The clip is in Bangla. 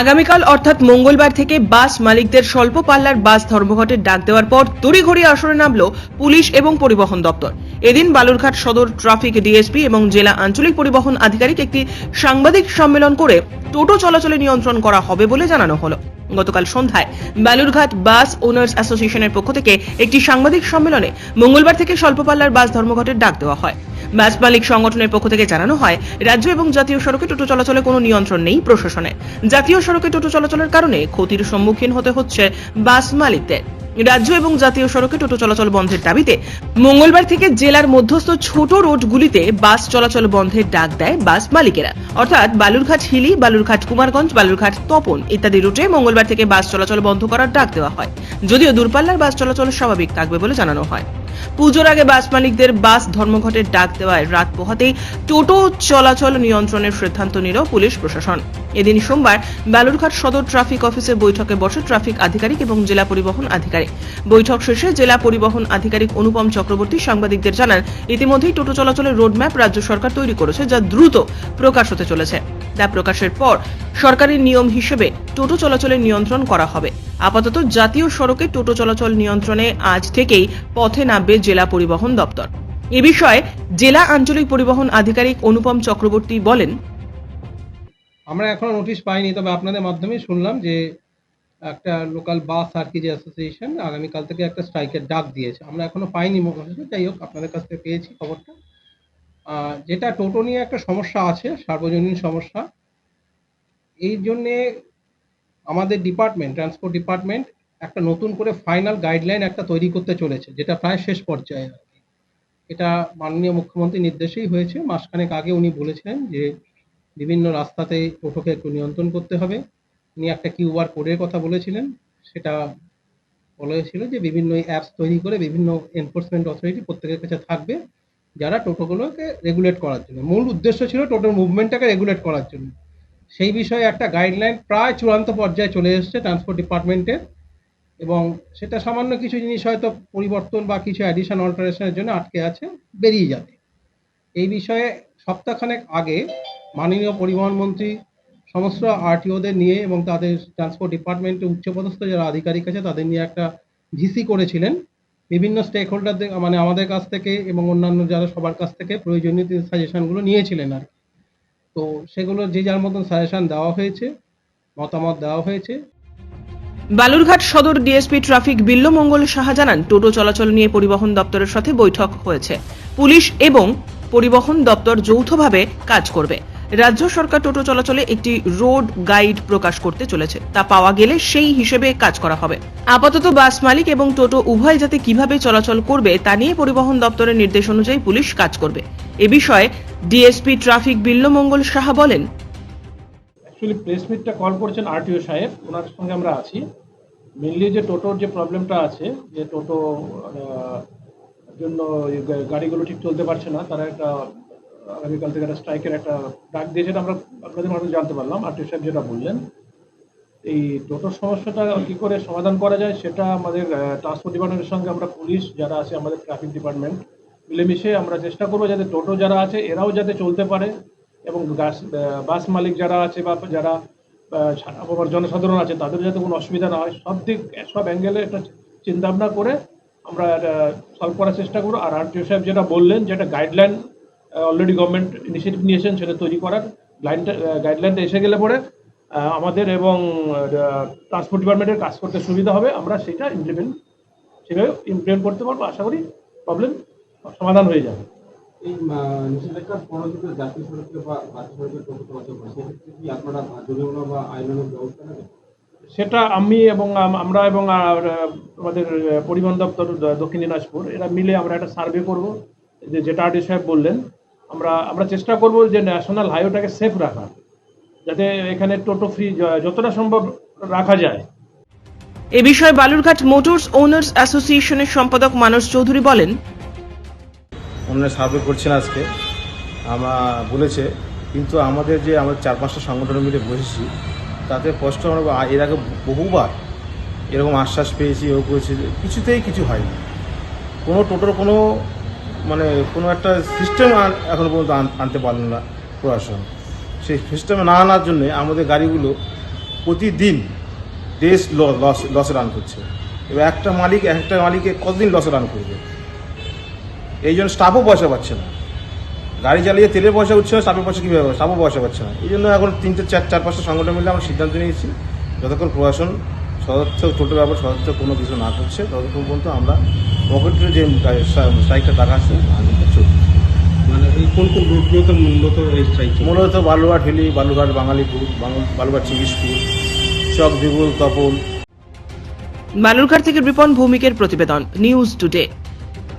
আগামীকাল অর্থাৎ মঙ্গলবার থেকে বাস মালিকদের স্বল্প পাল্লার বাস ধর্মঘটের ডাক দেওয়ার পর তড়িঘড়ি আসরে নামল পুলিশ এবং পরিবহন দপ্তর। এদিন বালুরঘাট সদর ট্রাফিক ডিএসপি এবং জেলা আঞ্চলিক পরিবহন আধিকারিক একটি সাংবাদিক সম্মেলন করে টোটো চলাচলে নিয়ন্ত্রণ করা হবে বলে জানানো হলো। গতকাল সন্ধ্যায় বালুরঘাট বাস ওনার্স অ্যাসোসিয়েশনের পক্ষ থেকে একটি সাংবাদিক সম্মেলনে মঙ্গলবার থেকে স্বল্প পাল্লার বাস ধর্মঘটের ডাক দেওয়া হয়। বাস মালিক সংগঠনের পক্ষ থেকে জানানো হয়, রাজ্য এবং জাতীয় সড়কে টোটো চলাচলে কোনো নিয়ন্ত্রণ নেই প্রশাসনের জাতীয় সড়কে টোটো চলাচলের কারণে ক্ষতির সম্মুখীন হতে হচ্ছে বাস মালিকদের। রাজ্য এবং জাতীয় সড়কে টোটো চলাচল বন্ধের দাবিতে মঙ্গলবার থেকে জেলার মধ্যস্থ ছোট রোডগুলিতে বাস চলাচল বন্ধের ডাক দেয় বাস মালিকেরা। অর্থাৎ বালুরঘাট হিলি, বালুরঘাট কুমারগঞ্জ, বালুরঘাট তপন ইত্যাদি রুটে মঙ্গলবার থেকে বাস চলাচল বন্ধ করার ডাক দেওয়া হয়। যদিও দূরপাল্লার বাস চলাচল স্বাভাবিক থাকবে বলে জানানো হয়। পুজোর আগে বাস মালিকদের বাস ধর্মঘটের ডাক দেওয়ায় রাত পোহাতেই টোটো চলাচল নিয়ন্ত্রণের সিদ্ধান্ত নিল পুলিশ প্রশাসন। এদিন সোমবার বালুরঘাট সদর ট্রাফিক অফিসে বৈঠকে বসে ট্রাফিক আধিকারিক এবং জেলা পরিবহন আধিকারিক। বৈঠক শেষে জেলা পরিবহন আধিকারিক অনুপম চক্রবর্তী সাংবাদিকদের জানান, ইতিমধ্যেই টোটো চলাচলের রোডম্যাপ রাজ্য সরকার তৈরি করেছে যা দ্রুত প্রকাশ হতে চলেছে। তা প্রকাশের পর সরকারের নিয়ম হিসেবে টোটো চলাচলের নিয়ন্ত্রণ করা হবে। আপাতত জাতীয় সড়কে টোটো চলাচল নিয়ন্ত্রণে আজ থেকেই পথে নামবে জেলা পরিবহন দপ্তর। এ বিষয়ে জেলা আঞ্চলিক পরিবহন আধিকারিক অনুপম চক্রবর্তী বলেন আমরা এখনও নোটিশ পাইনি, তবে আপনাদের মাধ্যমেই শুনলাম যে একটা লোকাল বাস সার্কিজ অ্যাসোসিয়েশন আগামীকাল থেকে একটা স্ট্রাইকের ডাক দিয়েছে। আমরা এখনও পাইনি যাই হোক, আপনাদের কাছ থেকে পেয়েছি খবরটা। যেটা টোটো নিয়ে একটা সমস্যা আছে, সার্বজনীন সমস্যা। এই জন্যে আমাদের ডিপার্টমেন্ট ট্রান্সপোর্ট ডিপার্টমেন্ট একটা নতুন করে ফাইনাল গাইডলাইন একটা তৈরি করতে চলেছে, যেটা প্রায় শেষ পর্যায়ে এটা মাননীয় মুখ্যমন্ত্রীর নির্দেশেই হয়েছে, মাসখানেক আগে উনি বলেছিলেন যে বিভিন্ন রাস্তাতে টোটোকে একটু নিয়ন্ত্রণ করতে হবে। উনি একটা কিউআর কোডের কথা বলেছিলেন। সেটা বলা হয়েছিল যে বিভিন্ন অ্যাপস তৈরি করে বিভিন্ন এনফোর্সমেন্ট অথরিটি প্রত্যেকের কাছে থাকবে যারা টোটোগুলোকে রেগুলেট করার জন্য। মূল উদ্দেশ্য ছিল টোটোর মুভমেন্টটাকে রেগুলেট করার জন্য। সেই বিষয়ে একটা গাইডলাইন প্রায় চূড়ান্ত পর্যায়ে চলে এসেছে ট্রান্সপোর্ট ডিপার্টমেন্টের এবং সেটা সামান্য কিছু জিনিস হয়তো পরিবর্তন বা কিছু অ্যাডিশন অল্টারেশনের জন্য আটকে আছে, বেরিয়ে যাবে। এই বিষয়ে সপ্তাহখানেক আগে মাননীয় পরিবহন মন্ত্রী, সমস্ত আরটিওদের নিয়ে এবং তাদের ট্রান্সপোর্ট ডিপার্টমেন্টে উচ্চপদস্থ যারা আধিকারিক আছে তাদের নিয়ে একটা ভিসি করেছিলেন। বিভিন্ন স্টেক হোল্ডারদের মানে আমাদের কাছ থেকে এবং অন্যান্য যারা সবার কাছ থেকে প্রয়োজনীয় সাজেশনগুলো নিয়েছিলেন আর তো সেগুলো যে যার মতন সাজেশন দেওয়া হয়েছে, মতামত দেওয়া হয়েছে। বালুরঘাট সদর ডিএসপি ট্রাফিক বিল্লমঙ্গল সাহা জানান, টোটো চলাচল নিয়ে পরিবহন দপ্তরের সাথে বৈঠক হয়েছে। পুলিশ এবং পরিবহন দপ্তর যৌথভাবে কাজ করবে। রাজ্য সরকার টোটো চলাচলে একটি রোড গাইড প্রকাশ করতে চলেছে। তা পাওয়া গেলে সেই হিসেবে কাজ করা হবে। আপাতত বাস মালিক এবং টোটো উভয় যাতে কীভাবে চলাচল করবে তা নিয়ে পরিবহন দপ্তরের নির্দেশ অনুযায়ী পুলিশ কাজ করবে। এ বিষয়ে ডিএসপি ট্রাফিক বিল্লমঙ্গল সাহা বলেন। অ্যাকচুয়ালি কল করেছেন আরটিও সাহেব, ওনার সঙ্গে আমরা আছি। মেনলি যে টোটোর যে প্রবলেমটা আছে, যে টোটো জন্য গাড়িগুলো ঠিক চলতে পারছে না, তারা একটা আগামীকাল থেকে একটা স্ট্রাইকের একটা ডাক দিয়েছে এটা আমরা আপনাদের মাধ্যমে জানতে পারলাম আর সাহেব যেটা বললেন, এই টোটোর সমস্যাটা কি করে সমাধান করা যায় সেটা আমাদের ট্রান্সপোর্ট ডিপার্টমেন্টের সঙ্গে আমরা পুলিশ যারা আছে, আমাদের ট্রাফিক ডিপার্টমেন্ট মিলেমিশে আমরা চেষ্টা করব যাতে টোটো যারা আছে, এরাও যাতে চলতে পারে এবং বাস মালিক যারা আছে বা যারা আবার জনসাধারণ আছে তাদের যাতে কোনো অসুবিধা না হয়। সব দিক, সব অ্যাঙ্গেলে একটা চিন্তা ভাবনা করে আমরা সলভ করার চেষ্টা করব। আর আরটিও সাহেব যেটা বললেন যেটা গাইডলাইন অলরেডি গভর্নমেন্ট ইনিশিয়েটিভ নিয়েছেন সেটা তৈরি করার। লাইনটা গাইডলাইনটা এসে গেলে পরে আমাদের এবং ট্রান্সপোর্ট ডিপার্টমেন্টের কাজ করতে সুবিধা হবে। আমরা সেটা ইমপ্লিমেন্ট সেভাবে ইমপ্লিমেন্ট করতে পারব। আশা করি প্রবলেম সমাধান হয়ে যাবে। এই নিষেধাজ্ঞার পরবর্তীতে জাতীয় সড়কে বা রাজ্য সড়কে টোটো সেক্ষেত্রে কি আপনারা জরিমানা বা আইনানুগ ব্যবস্থা নেবেন? সেটা আমি এবং আমরা এবং আমাদের পরিবহন দপ্তর দক্ষিণ দিনাজপুর এরা মিলে আমরা একটা সার্ভে করব। যে যেটা আরডি সাহেব বললেন আমরা আমরা চেষ্টা করব যে ন্যাশনাল হাইওয়েটাকে সেফ রাখা যাতে এখানে টোটো ফ্রি যতটা সম্ভব রাখা যায়। এ বিষয়ে বালুরঘাট মোটরস ওনার্স অ্যাসোসিয়েশনের সম্পাদক মানস চৌধুরী বলেন ওনারা সার্ভে করছেন আজকে। আমরা বলেছে কিন্তু আমাদের যে আমাদের চার পাঁচটা সংগঠন মিলে বসেছি তাতে স্পষ্ট আমরা এর আগে বহুবার এরকম আশ্বাস পেয়েছি ও করেছি কিছুতেই কিছু হয়নি। কোনো টোটোর কোনো মানে কোনো একটা সিস্টেম এখনও পর্যন্ত আন- আনতে পারল না প্রশাসন। সেই সিস্টেমে না আনার জন্যে আমাদের গাড়িগুলো প্রতিদিন দেশ লস লসে রান করছে। এবার একটা মালিক, একটা মালিকে কতদিন লসে রান করবে? এই জন্য স্টাফও পয়সা পাচ্ছে না। গাড়ি চালিয়ে তেলের পয়সা উঠছে না স্টাফের পয়সা কীভাবে স্টাফও পয়সা পাচ্ছে না। এই জন্য এখন তিনটে, চার চার, পাঁচটা সংগঠন মিলে আমরা সিদ্ধান্ত নিয়েছি, যতক্ষণ প্রশাসন সদর্থ টোটো ব্যাপার সদর্থ কোনো কিছু না করছে, ততক্ষণ পর্যন্ত আমরা পকেটের যে স্ট্রাইকটা টাকা আছে মানে এই কোন কোন রুটগুলোতে মূলত এই স্ট্রাইক মূলত বালুঘাট হিলি বালুঘাট বাঙালিপুর বাঙাল- বালুঘাট চিকিৎসপুর চক বিগুল তপন। বালুরঘাট থেকে রিপন ভৌমিকের প্রতিবেদন নিউজ টুডে।